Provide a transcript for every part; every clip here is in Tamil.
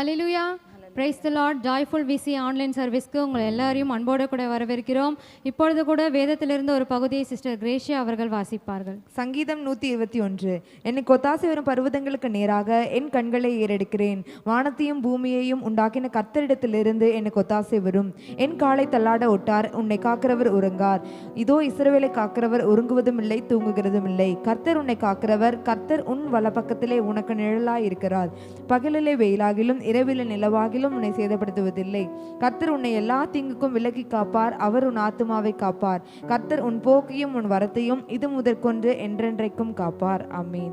Hallelujah praise the lord joyful VC online சர்வீஸ்க்கு உங்கள் எல்லாரையும் அன்போடு கூட வரவேற்கிறோம். இப்பொழுது கூட வேதத்திலிருந்து ஒரு பகுதியை சிஸ்டர் கிரேஷியா அவர்கள் வாசிப்பார்கள். சங்கீதம் நூற்றி இருபத்தி ஒன்று. என்னை கொத்தாசி வரும் பர்வதங்களுக்கு நேராக என் கண்களை ஏறெடுக்கிறேன். வானத்தையும் பூமியையும் உண்டாக்கின கர்த்தரிடத்திலிருந்து என்னை கொத்தாசை வரும். என் காலை தள்ளாட ஒட்டார் உன்னை காக்கிறவர் உறங்கார். இதோ இஸ்ரவேலை காக்கிறவர் உறங்குவதும் இல்லை தூங்குகிறதும் இல்லை. கர்த்தர் உன்னை காக்கிறவர் கர்த்தர் உன் வலப்பக்கத்திலே உனக்கு நிழலாய் இருக்கிறார். பகலிலே வெயிலாகிலும் இரவிலே நிலவாகிலும் உன்னை சேதப்படுத்துவதில்லை. கர்த்தர் உன்னை எல்லா தீங்குக்கும் விலக்கி காப்பார். அவர் உன் ஆத்துமாவை காப்பார். கர்த்தர் உன் போக்கையும் உன் வரத்தையும் இது முதற்கொன்று என்றென்றைக்கும் காப்பார். அமீன்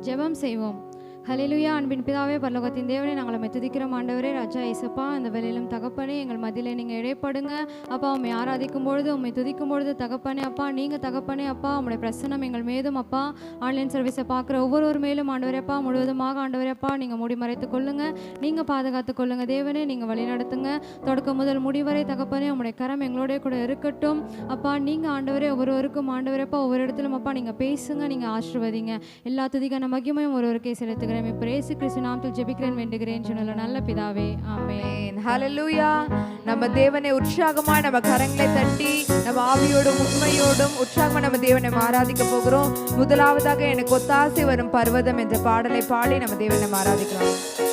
ஜெபம் செய்வோம். ஹலெலுயா அன்பின் பிதாவே பரலோகத்தின் தேவனே நாங்கள் மெத்துதிக்கிறோம். ஆண்டவரே ராஜா இசப்பா இந்த வேலையிலும் தகப்பனே எங்கள் மதியில் நீங்கள் இடைப்படுங்க. அப்பா உண்மை ஆராதிக்கும் பொழுது உம்மை துதிக்கும் பொழுது தகப்பனே அப்பா நீங்கள் தகப்பனே அப்பா உங்களுடைய பிரசனம் எங்கள் மீதும் அப்பா. ஆன்லைன் சர்வீஸை பார்க்குற ஒவ்வொருவர் மேலும் ஆண்டவரப்பா முழுவதுமாக ஆண்டவரப்பா நீங்கள் மூடி மறைத்து கொள்ளுங்க. நீங்கள் பாதுகாத்து கொள்ளுங்க தேவனே நீங்கள் வழி நடத்துங்க. தொடக்கம் முதல் முடிவரை தகப்பனே உங்களுடைய கரம் எங்களோட கூட இருக்கட்டும். அப்பா நீங்கள் ஆண்டவரே ஒவ்வொருவருக்கும் ஆண்டவரப்பா ஒவ்வொரு இடத்திலும் அப்பா நீங்கள் பேசுங்க நீங்கள் ஆசிர்வதிங்க. எல்லா துதிக்கான மகிமையும் ஒருவருக்கே செலுத்துகிறேன். இப்போ ஏசு கிறிஸ்து நாமத்தில் ஜெபிக்கிறேன் வேண்டுகிறேன் சொன்னல நல்ல பிதாவே ஆமென். ஆமென். ஹalleluya நம்ம தேவனை உற்சாகமா நம்ம கரங்களை தட்டி நம்ம ஆவியோடும் உண்மையோடும் உற்சாகமா நம்ம தேவனை ஆராதிக்க போகிறோம். முதலாவதாக எனக்கு ஒத்தாசை வரும் பர்வதம் என்ற பாடலை பாடி நம்ம தேவனை ஆராதிக்கலாம்.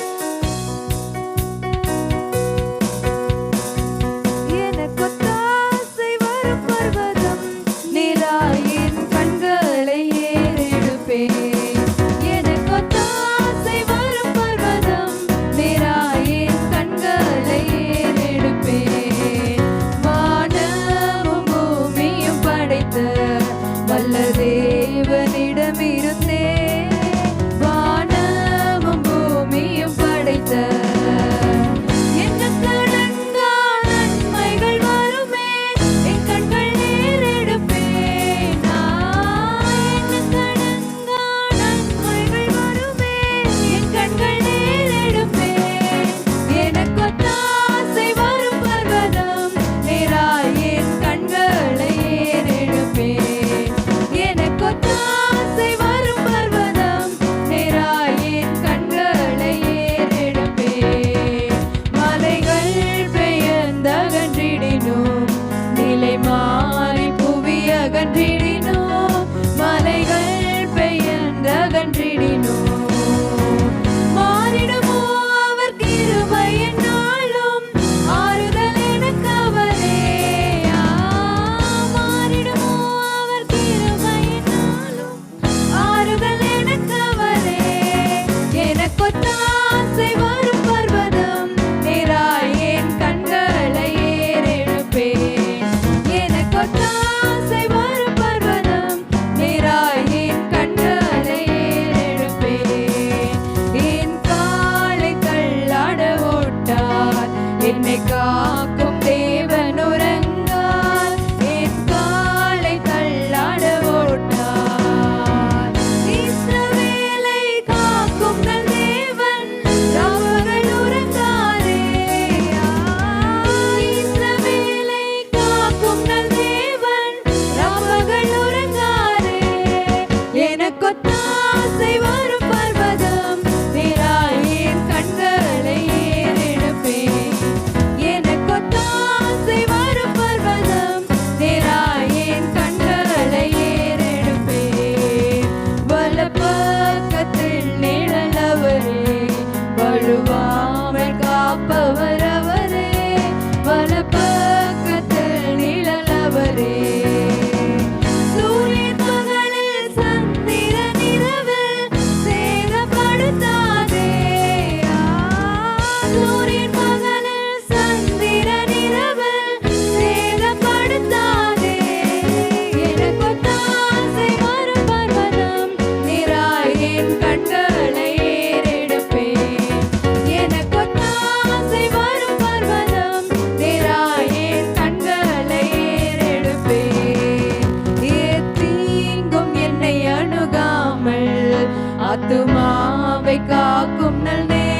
ஆத்துமாவை காக்கும் நல் நே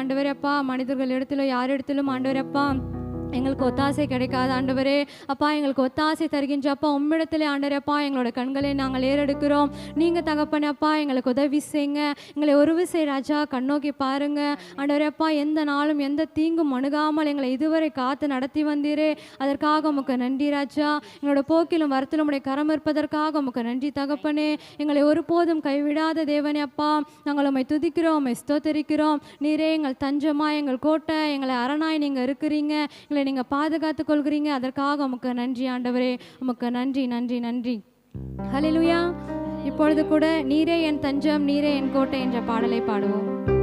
இந்த அப்பா மனிதர்கள் இடத்துல யார் இடத்திலும் ஆண்டவரே அப்பா எங்களுக்கு ஒத்தாசை கிடைக்காது ஆண்டவரே. அப்பா எங்களுக்கு ஒத்தாசை தருகின்ற அப்பா உம்மிடத்திலே ஆண்டவரே. அப்பா எங்களோட கண்களை நாங்கள் ஏறெடுக்கிறோம். நீங்கள் தகப்பனே அப்பா எங்களுக்கு உதவி செய்யுங்க. எங்களை ஒரு விசை ராஜா கண்ணோக்கி பாருங்க. ஆண்டவரே அப்பா எந்த நாளும் எந்த தீங்கும் அணுகாமல் எங்களை இதுவரை காத்து நடத்தி வந்தீரே. அதற்காக உமக்கு நன்றி ராஜா. எங்களோட போக்கிலும் வரத்திலும் உடைய கரம் இருப்பதற்காக உமக்கு நன்றி தகப்பனே. எங்களை ஒருபோதும் கைவிடாத தேவனே அப்பா. நாங்கள் உம்மை துதிக்கிறோம் உம்மை ஸ்தோத்தரிக்கிறோம். நீரே எங்கள் தஞ்சமாக எங்கள் கோட்டை எங்களை அரணாய் நீங்கள் இருக்கிறீங்க. எங்களை நீங்கள் பாதுகாத்து கொள்கிறீங்க. அதற்காக உமக்கு நன்றி ஆண்டவரே. உமக்கு நன்றி நன்றி நன்றி. ஹலிலுயா இப்பொழுது கூட நீரே என் தஞ்சம் நீரே என் கோட்டை என்ற பாடலை பாடுவோம்.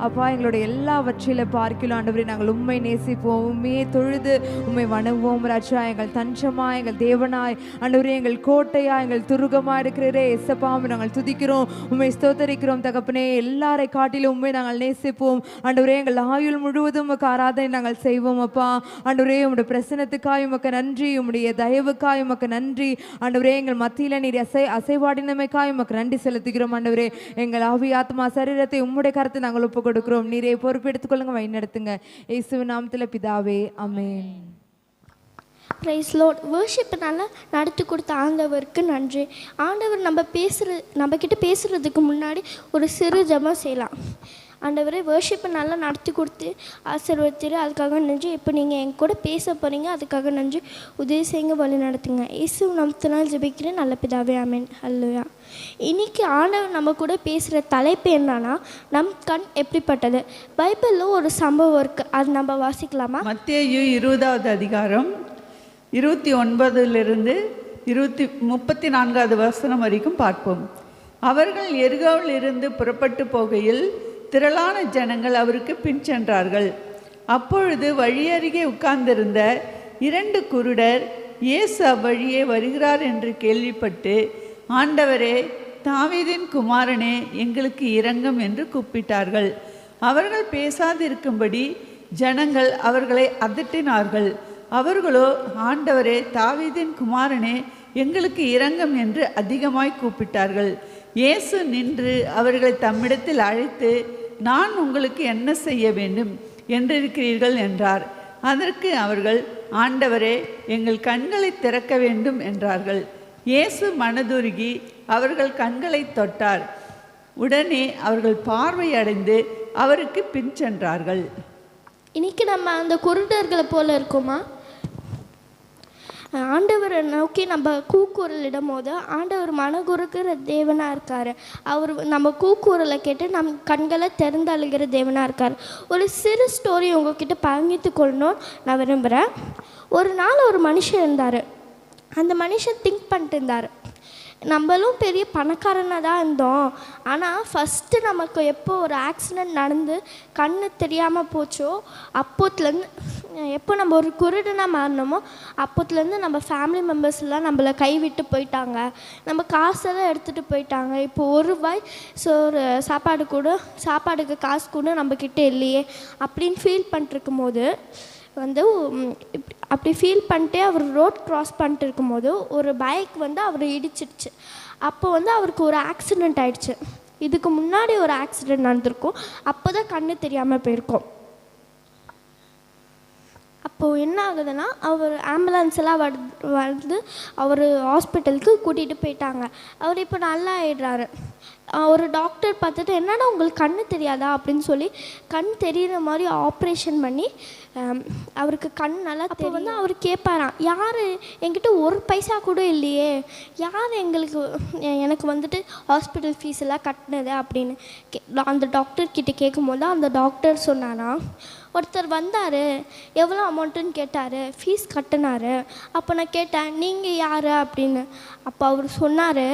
அப்பா எங்களுடைய எல்லாவற்றில பார்க்கலாம் ஆண்டவரே நாங்கள் உண்மை நேசிப்போம் உண்மையை தொழுது உண்மை வணங்குவோம் ராஜா எங்கள் தஞ்சமா எங்கள் தேவனாய் ஆண்டவரே எங்கள் கோட்டையா எங்கள் துருகமா இருக்கிறே எசப்பாவும் நாங்கள் துதிக்கிறோம் உண்மை ஸ்தோத்தரிக்கிறோம் தகப்பனே எல்லாரை காட்டிலும் உண்மை நாங்கள் நேசிப்போம் ஆண்டவரே எங்கள் ஆயுள் முழுவதும் உமக்கு ஆராதனை நாங்கள் செய்வோம் அப்பா ஆண்டவரே உம்முடைய பிரசனத்துக்காய் உமக்கு நன்றி உம்முடைய தயவுக்காய் உமக்கு நன்றி ஆண்டவரே எங்கள் மத்தியில நீர் அசை அசைவாடினமைக்காய் உமக்கு நன்றி செலுத்துகிறோம் ஆண்டவரே எங்கள் ஆவி ஆத்மா சரீரத்தை உம்முடைய கருத்தை நாங்கள் ஒப்பு கொடுக்கிறோம். நீரே பொறுப்பெடுத்துக் கொள்ளுங்க வழி நடத்துங்க. இயேசு நாமத்துல பிதாவே அமேன் ப்ரைஸ் லோட் வேர்ஷிப்னால நடத்தி கொடுத்த ஆண்டவருக்கு நன்றி. ஆண்டவர் நம்ம பேசுகிற நம்மக்கிட்ட பேசுகிறதுக்கு முன்னாடி ஒரு சிறு ஜபம் செய்யலாம். ஆண்டவரே வேர்ஷிப்பை நல்லா நடத்தி கொடுத்து ஆசீர்வதிரு அதுக்காக நன்றி. இப்போ நீங்கள் என் கூட பேச போகிறீங்க அதுக்காக நன்றி. உதவி செய்யுங்க வழி நடத்துங்க. இயேசு நம்பத்தினால் ஜெபிக்கிறேன். நல்ல பிதாவே ஆமேன். அல்லையா இன்னைக்கு ஆண்டவர் நம்ம கூட பேசுகிற தலைப்பு என்னன்னா நம் கண் எப்படிப்பட்டது? பைபிளில் ஒரு சம்பவம் இருக்குது அது நம்ம வாசிக்கலாமா? மத்திய இருபதாவது அதிகாரம் இருபத்தி ஒன்பதுலேருந்து இருபத்தி முப்பத்தி நான்காவது வசனம் வரைக்கும் பார்ப்போம். அவர்கள் எருகாவில் இருந்து புறப்பட்டு போகையில் திரளான ஜனங்கள் அவருக்கு பின் சென்றார்கள். அப்பொழுது வழியருகே உட்கார்ந்திருந்த இரண்டு குருடர் இயேசு அவ்வழியே வருகிறார் என்று கேள்விப்பட்டு ஆண்டவரே தாவீதின் குமாரனே எங்களுக்கு இரங்கம் என்று கூப்பிட்டார்கள். அவர்கள் பேசாதிருக்கும்படி ஜனங்கள் அவர்களை அதட்டினார்கள் அவர்களோ ஆண்டவரே தாவீதின் குமாரனே எங்களுக்கு இரங்கம் என்று அதிகமாய் கூப்பிட்டார்கள். இயேசு நின்று அவர்களை தம்மிடத்தில் அழைத்து நான் உங்களுக்கு என்ன செய்ய வேண்டும் என்றிருக்கிறீர்கள் என்றார். அதற்கு அவர்கள் ஆண்டவரே எங்கள் கண்களை திறக்க வேண்டும் என்றார்கள். இயேசு மனதுருகி அவர்கள் கண்களை தொட்டார். உடனே அவர்கள் பார்வை அடைந்து அவருக்கு பின் சென்றார்கள். இன்னைக்கு நம்ம அந்த குருடர்களை போல இருக்கோமா? ஆண்டவரை நோக்கி நம்ம கூக்குரலிடும் போது ஆண்டவர் மனகுறுக்கிற தேவனாக இருக்கார். அவர் நம்ம கூக்குரலை கேட்டு நம் கண்களை திறந்தழுகிற தேவனாக இருக்கார். ஒரு சிறு ஸ்டோரி உங்ககிட்ட பகிர்ந்து கொள்ளணும். நான் விரும்புகிறேன் ஒரு நாள் ஒரு மனுஷன் இருந்தார். அந்த மனுஷன் திங்க் பண்ணிட்டு இருந்தார். நம்மளும் பெரிய பணக்காரனாக தான் இருந்தோம். ஆனால் ஃபஸ்ட்டு நமக்கு எப்போ ஒரு ஆக்சிடெண்ட் நடந்து கண்ணு தெரியாமல் போச்சோ அப்போத்துலேருந்து எப்போ நம்ம ஒரு குருடனாக மாறினோமோ அப்போத்துலேருந்து நம்ம ஃபேமிலி மெம்பர்ஸ்லாம் நம்மளை கைவிட்டு போயிட்டாங்க. நம்ம காசெல்லாம் எடுத்துகிட்டு போயிட்டாங்க. இப்போ ஒரு ரூபாய் சோறு சாப்பாடு கூட சாப்பாடுக்கு காசு கூட நம்மக்கிட்ட இல்லையே அப்படின்னு ஃபீல் பண்ணிட்டுருக்கும் போது வந்து அப்படி ஃபீல் பண்ணிட்டே அவர் ரோட் கிராஸ் பண்ணிட்டு இருக்கும்போது ஒரு பைக் வந்து அவர் இடிச்சிடுச்சு. அப்போ வந்து அவருக்கு ஒரு ஆக்சிடெண்ட் ஆயிடுச்சு. இதுக்கு முன்னாடி ஒரு ஆக்சிடெண்ட் நடந்திருக்கும். அப்போ தான் கண்ணு தெரியாமல் போயிருக்கோம். அப்போது என்ன ஆகுதுன்னா அவர் ஆம்புலன்ஸ் எல்லாம் வர் வந்து அவர் ஹாஸ்பிட்டலுக்கு கூட்டிகிட்டு போயிட்டாங்க. அவர் இப்போ நல்லா ஆயிடுறாரு ஒரு டாக்டர் பார்த்துட்டு என்னடா உங்களுக்கு கண்ணு தெரியாதா? அப்படின்னு சொல்லி கண் தெரியிற மாதிரி ஆப்ரேஷன் பண்ணி அவருக்கு கண் நல்லா அப்போ வந்து அவர் கேட்பாராம் யார்? என்கிட்ட ஒரு பைசா கூட இல்லையே. யார் எங்களுக்கு எனக்கு வந்துட்டு ஹாஸ்பிட்டல் ஃபீஸ் எல்லாம் கட்டினது? அப்படின்னு கே அந்த டாக்டர் கிட்ட கேட்கும்போது அந்த டாக்டர் சொன்னானா ஒருத்தர் வந்தார் எவ்வளோ அமௌண்ட்டுன்னு கேட்டார் ஃபீஸ் கட்டினாரு. அப்போ நான் கேட்டேன் நீங்கள் யார்? அப்படின்னு. அப்போ அவர் சொன்னார்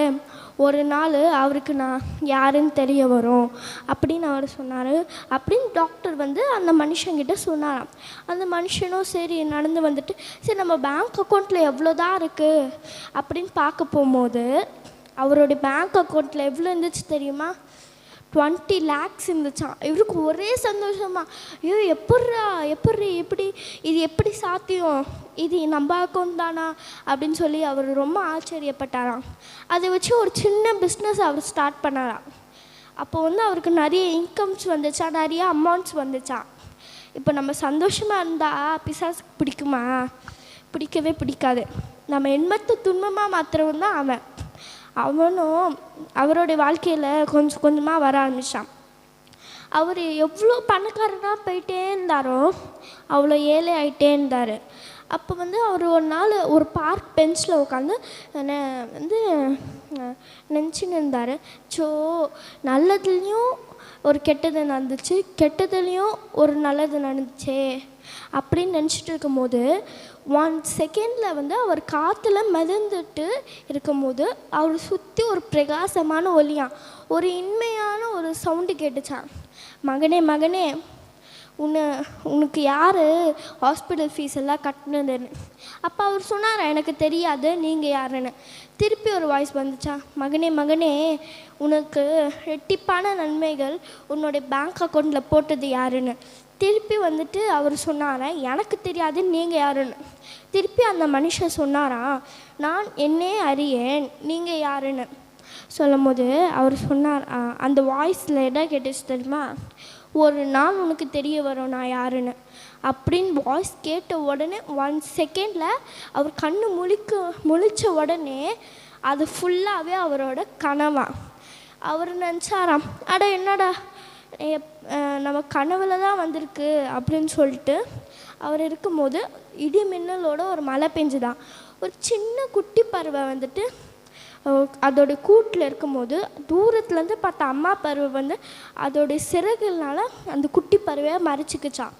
ஒரு நாள் அவருக்கு நான் யாருன்னு தெரிய வரும். அப்படின்னு அவர் சொன்னார். அப்படின்னு டாக்டர் வந்து அந்த மனுஷங்கிட்ட சொன்னாராம். அந்த மனுஷனும் சரி நடந்து வந்துட்டு சரி நம்ம பேங்க் அக்கௌண்ட்டில் எவ்வளோ தான் இருக்குது அப்படின்னு பார்க்க போகும்போது அவருடைய பேங்க் அக்கௌண்ட்டில் எவ்வளோ இருந்துச்சு தெரியுமா? டுவெண்ட்டி லேக்ஸ் இருந்துச்சான் இவருக்கு ஒரே சந்தோஷமா ஐயோ எப்பட்றா எப்படி எப்படி இது எப்படி சாத்தியம்? இது நம்ம அக்கௌண்ட் தானா? அப்படின்னு சொல்லி அவர் ரொம்ப ஆச்சரியப்பட்டாராம். அதை வச்சு ஒரு சின்ன பிஸ்னஸ் அவர் ஸ்டார்ட் பண்ணாராம். அப்போ வந்து அவருக்கு நிறைய இன்கம்ஸ் வந்துச்சா நிறைய அமௌண்ட்ஸ் வந்துச்சான் இப்போ நம்ம சந்தோஷமாக இருந்தால் பிசாசுக்கு பிடிக்குமா? பிடிக்கவே பிடிக்காது. நம்ம எண்பத்து துன்பமாக மாத்திரவும் தான் அவன். அவனும் அவருடைய வாழ்க்கையில் கொஞ்சம் கொஞ்சமாக வர ஆரம்பித்தான் அவர் எவ்வளோ பணக்காரனாக போயிட்டே இருந்தாரோ அவ்வளோ ஏழை ஆயிட்டே இருந்தார். அப்போ வந்து அவர் ஒரு நாள் ஒரு பார்க் பெஞ்சில் உட்காந்து வந்து நினச்சின்னு இருந்தார். ஸோ நல்லதுலேயும் ஒரு கெட்டது நடந்துச்சு கெட்டதுலேயும் ஒரு நல்லது நடந்துச்சே அப்படின்னு நினச்சிட்டு இருக்கும்போது ஒன் செகண்டில் வந்து அவர் காற்றுல மிதந்துட்டு இருக்கும்போது அவர் சுற்றி ஒரு பிரகாசமான ஒலியாம் ஒரு இன்மையான ஒரு சவுண்டு கேட்டுச்சான் மகனே மகனே உன்னை உனக்கு யார் ஹாஸ்பிட்டல் ஃபீஸ் எல்லாம் கட்டினதுன்னு? அப்போ அவர் சொன்னார் எனக்கு தெரியாது நீங்கள் யாருன்னு? திருப்பி ஒரு வாய்ஸ் வந்துச்சா மகனே மகனே உனக்கு ரெட்டிப்பான நன்மைகள் உன்னுடைய பேங்க் அக்கௌண்ட்டில் போட்டது யாருன்னு? திருப்பி வந்துட்டு அவர் சொன்னாரா? எனக்கு தெரியாது நீங்கள் யாருன்னு. திருப்பி அந்த மனுஷன் சொன்னாரா? நான் என்னே அறியேன் நீங்கள் யாருன்னு. சொல்லும் போது அவர் சொன்னார் அந்த வாய்ஸில் என்ன கேட்டுச்சு தெரியுமா? ஒரு நாள் உனக்கு தெரிய வரும் நான் யாருன்னு. அப்படின்னு வாய்ஸ் கேட்ட உடனே ஒன் செகண்டில் அவர் கண்ணு முழிக்க முழிச்ச உடனே அது ஃபுல்லாகவே அவரோட கனவா. அவர் நினச்சாராம் அட என்னடா? எப்- நம்ம கனவுல தான் வந்திருக்கு அப்படின்னு சொல்லிட்டு அவர் இருக்கும்போது இடி மின்னலோட ஒரு மழை பெஞ்சுதான். ஒரு சின்ன குட்டி பறவை வந்துட்டு அதோட கூட்டில் இருக்கும்போது தூரத்துலேருந்து பார்த்த அம்மா பறவை வந்து அதோடைய சிறகுனால அந்த குட்டி பறவையை மறைச்சிக்கிச்சான்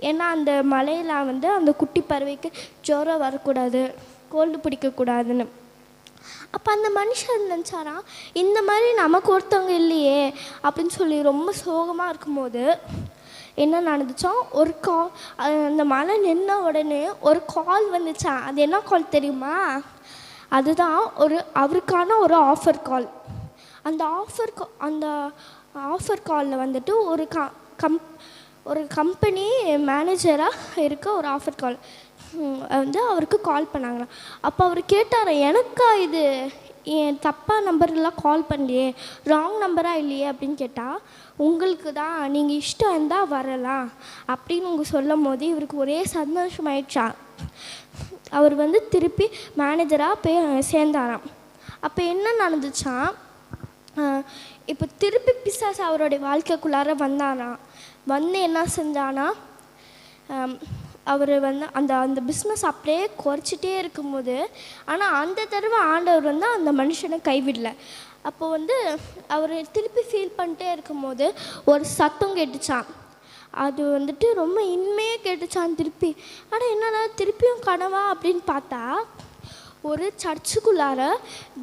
ஏன்னா அந்த மலையில் வந்து அந்த குட்டி பறவைக்கு ஜோரம் வரக்கூடாது கோல்டு பிடிக்கக்கூடாதுன்னு. அப்போ அந்த மனுஷன் நினச்சாராம் இந்த மாதிரி நமக்கு ஒருத்தவங்க இல்லையே அப்படின்னு சொல்லி ரொம்ப சோகமாக இருக்கும்போது என்ன நடந்துச்சோ ஒரு கால் அந்த மழை நின்ன உடனே ஒரு கால் வந்துச்சான் அது என்ன கால் தெரியுமா? அதுதான் ஒரு அவருக்கான ஒரு ஆஃபர் கால் அந்த ஆஃபர் அந்த ஆஃபர் காலில் வந்துட்டு ஒரு க கம் ஒரு கம்பெனி மேனேஜராக இருக்க ஒரு ஆஃபர் கால் வந்து அவருக்கு கால் பண்ணாங்களாம். அப்போ அவர் கேட்டார் எனக்கா இது? என் தப்பாக நம்பர்லாம் கால் பண்ணலையே. ராங் நம்பராக இல்லையே? அப்படின்னு கேட்டால் உங்களுக்கு தான். நீங்கள் இஷ்டம் இருந்தால் வரலாம். அப்படின்னு உங்கள் சொல்லும் போது இவருக்கு ஒரே சந்தோஷமாயிடுச்சா. அவர் வந்து திருப்பி மேனேஜராக போய் சேர்ந்தாராம். அப்போ என்ன நடந்துச்சான் இப்போ திருப்பி பிசாஸ் அவருடைய வாழ்க்கைக்குள்ளார வந்தாராம். வந்து என்ன செஞ்சானா? அவர் வந்து அந்த அந்த பிஸ்னஸ் அப்படியே குறைச்சிட்டே இருக்கும்போது ஆனால் அந்த தடவை ஆண்டவர் வந்து அந்த மனுஷனை கைவிடல. அப்போ வந்து அவர் திருப்பி ஃபீல் பண்ணிட்டே இருக்கும்போது ஒரு சத்தம் கேட்டுச்சான் அது வந்துட்டு ரொம்ப இன்மையாக கேட்டுச்சான் திருப்பி. ஆனால் என்னடா திருப்பியும் கனவா அப்படின்னு பார்த்தா ஒரு சர்ச்சுக்குள்ளார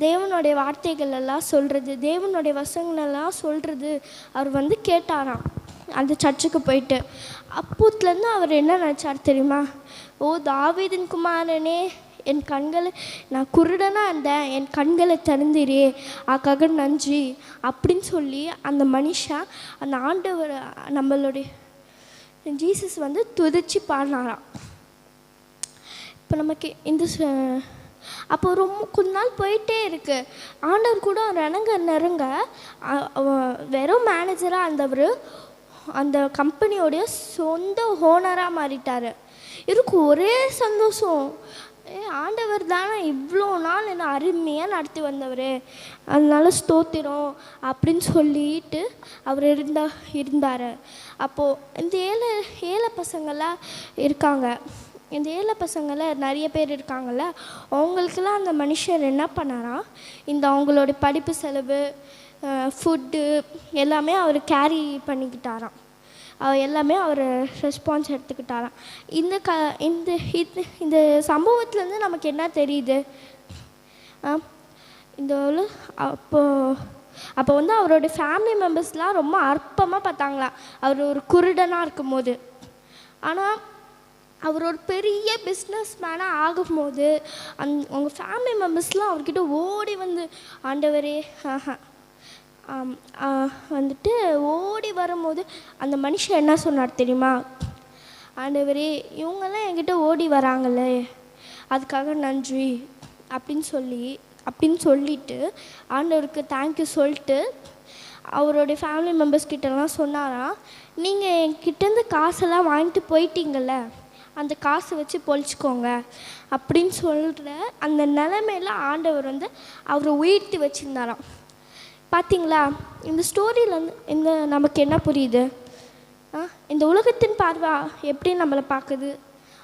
தேவனுடைய வார்த்தைகள் எல்லாம் சொல்கிறது தேவனுடைய வசங்களெல்லாம் சொல்கிறது அவர் வந்து கேட்டாராம். அந்த சர்ச்சுக்கு போயிட்டு. அப்போத்துலேருந்து அவர் என்ன நினச்சார் தெரியுமா? ஓ தாவீதின் குமாரனே என் கண்களை நான் குருடனாக இருந்தேன். என் கண்களை திறந்திரே. ஆக்காக நன்றி. அப்படின்னு சொல்லி அந்த மனுஷன் அந்த ஆண்டவர் நம்மளுடைய ஜீசஸ் வந்து துதிச்சு பாடினாராம். இப்போ நமக்கு இந்த அப்போ ரொம்ப கொஞ்ச நாள் போயிட்டே இருக்கு. ஆண்டவர் கூட நெருங்க நெருங்க வெறும் மேனேஜராக இருந்தவர். அந்த கம்பெனியோடைய சொந்த ஓனராக மாறிட்டார். இருக்கும் ஒரே சந்தோஷம். ஏ ஆண்டவர் தானே இவ்வளோ நாள் என்ன அருமையாக நடத்தி வந்தவர். அதனால ஸ்தோத்திரம் அப்படின்னு சொல்லிட்டு அவர் இருந்தா இருந்தார். அப்போது இந்த ஏழை ஏழை பசங்கள்லாம் இருக்காங்க. இந்த ஏழை பசங்கள நிறைய பேர் இருக்காங்கல்ல. அவங்களுக்கெல்லாம் அந்த மனுஷர் என்ன பண்ணாராம் இந்த அவங்களோட படிப்பு செலவு ஃபுட்டு எல்லாமே அவர் கேரி பண்ணிக்கிட்டாராம். அவர் எல்லாமே அவர் ரெஸ்பான்ஸ் எடுத்துக்கிட்டாராம். இந்த க இந்த இது இந்த சம்பவத்துலேருந்து நமக்கு என்ன தெரியுது? ஆ, இந்த அப்போது அப்போ அப்போ வந்து அவரோட ஃபேமிலி மெம்பர்ஸ்லாம் ரொம்ப அற்பமாக பார்த்தாங்களாம். அவர் ஒரு குருடனாக இருக்கும்போது. ஆனால் அவர் ஒரு பெரிய பிஸ்னஸ் மேனாக ஆகும்போது அந் உங்கள் ஃபேமிலி மெம்பர்ஸ்லாம் அவர்கிட்ட ஓடி வந்து ஆண்டவரே ஆஹா வந்துட்டு ஓடி வரும்போது அந்த மனுஷன் என்ன சொன்னார் தெரியுமா? ஆண்டவரே இவங்கெல்லாம் என்கிட்ட ஓடி வராங்களே அதுக்காக நன்றி அப்படின்னு சொல்லி அப்படின்னு சொல்லிட்டு ஆண்டவருக்கு தேங்க்யூ சொல்லிட்டு அவருடைய ஃபேமிலி மெம்பர்ஸ் கிட்டலாம் சொன்னாராம் நீங்கள் என்கிட்டேருந்து காசெல்லாம் வாங்கிட்டு போயிட்டீங்கள அந்த காசை வச்சு பொழிச்சிக்கோங்க அப்படின்னு சொல்கிற அந்த நிலமையில ஆண்டவர் வந்து அவரை உயிர்த்து வச்சுருந்தாராம். பார்த்தீங்களா இந்த ஸ்டோரியிலேருந்து இந்த நமக்கு என்ன புரியுது? ஆ, இந்த உலகத்தின் பார்வை எப்படி நம்மளை பார்க்குது?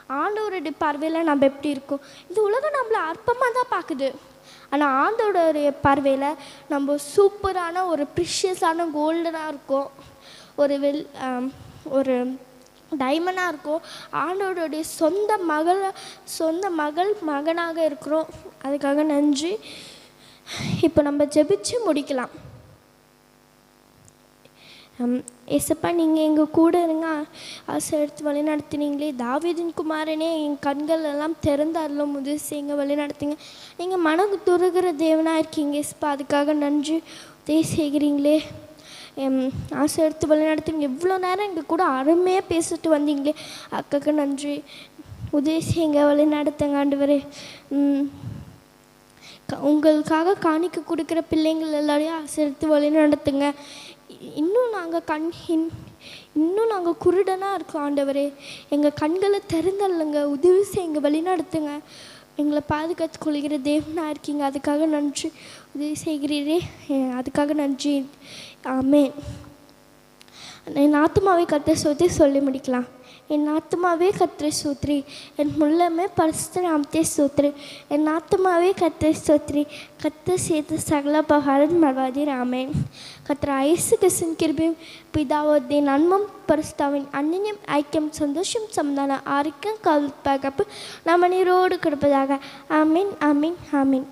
ஆண்டவருடைய பார்வையில் நம்ம எப்படி இருக்கோம்? இந்த உலகம் நம்மளை அற்பமாக தான் பார்க்குது. ஆனால் ஆண்டவருடைய பார்வையில் நம்ம சூப்பரான ஒரு ப்ரிஷியஸான கோல்டனாக இருக்கும். ஒரு வெல் ஒரு டைமண்டாக இருக்கும். ஆண்டவருடைய சொந்த மகள் சொந்த மகள் மகனாக இருக்கிறோம். அதுக்காக நன்றி. இப்போ நம்ம ஜெபிச்சு முடிக்கலாம். ஹம், ஏசப்பா நீங்கள் எங்கள் கூட இருங்க. ஆசை எடுத்து வழி நடத்துனீங்களே. தாவீதின் குமாரனே என் கண்கள் எல்லாம் திறந்து அருளும் உதவி செய்யுங்க வழி நடத்துங்க. நீங்கள் மனம் துருகிற தேவனாக இருக்கீங்க ஏசப்பா. அதுக்காக நன்றி உதவி செய்கிறீங்களே. ஆசை எடுத்து வழி நடத்துங்க எவ்வளோ நேரம் எங்கள் கூட அருமையாக பேசிட்டு வந்தீங்களே. அக்காக்கு நன்றி. உதவி செய்யுங்க வழி நடத்துங்க ஆண்டு வரே உங்களுக்காக காணிக்க கொடுக்குற பிள்ளைங்கள் எல்லாரையும் ஆசீர்வதித்து வழி நடத்துங்க. இன்னும் நாங்கள் கண் இன்- இன்னும் நாங்கள் குருடனாக இருக்கோம் ஆண்டவரே. எங்கள் கண்களை திறந்தல்லுங்க உதவி செய்யுங்க வழி நடத்துங்க. எங்களை பாதுகாத்து கொள்கிற தேவனாக இருக்கீங்க. அதுக்காக நன்றி உதவி செய்கிறீரே. அதுக்காக நன்றி. ஆமே என் ஆத்மாவை கத்த சோத்தி சொல்லி முடிக்கலாம். என் ஆத்மாவே கத்திர சூத்ரி. என் முள்ளமே பரிசுத்த நாமத்தே சூத்ரி. என் ஆத்மாவே கத்திர சூத்ரி. கத்த சேர்த்து சகல பகாரன் மல்வாதி ராமே கத்திர ஐசு கிருஷ்ணன் கிருபியும் பிதாவோத்தின் நன்மம் பரிசுத்தாவின் அந்நியம் ஐக்கியம் சந்தோஷம் சமாதானம் ஆரோக்கியம் கல்பகப்பு நம்ம நீரோடு கொடுப்பதாக. ஆமீன் ஆமீன் ஆமீன்.